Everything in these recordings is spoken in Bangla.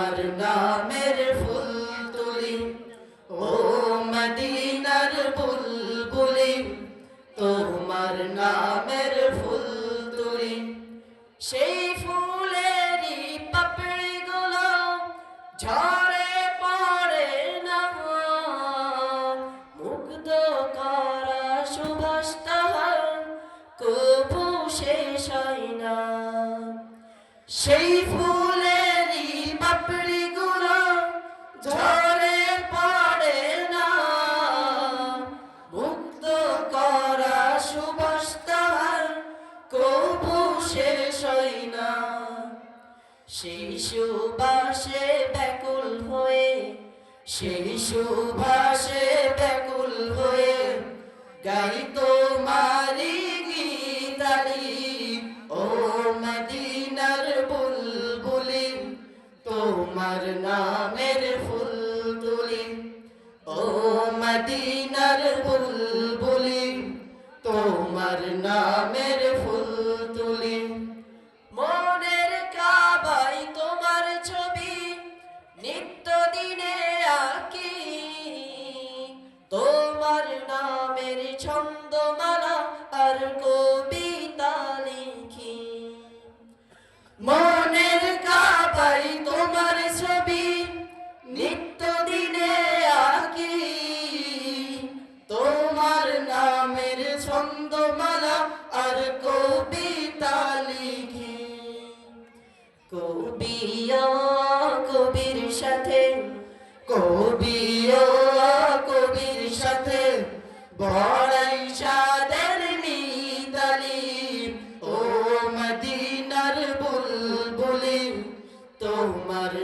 তোমার নামের ফুল তুলি, ও মদিনার বুলবুলি, তোমার নামের ফুল তুলি। সেই ফুলেরই পাপড়িগুলো ঝরে পড়ে না। মুগ্ধ করা সুভাষ তাহার কবু শেষ হয় না। সেই ফুলেরই সেই সুবাসে ব্যাকুল হয়ে সেই সুবাসে ব্যাকুল হয়ে, গাই তোমারি গীতালি ও মদিনার বুলবুলি, তোমার নামের ফুল তুলি ও মদিনার নামের ছন্দমালা আর কবিতা লিখি। মনের কাবাই তোমার ছবি, নিত্য দিনে আঁকি। তোমার নামের ছন্দমালা আর কবিতা লিখি। কবিয়া কবির সাথে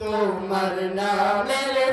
তোমার নামের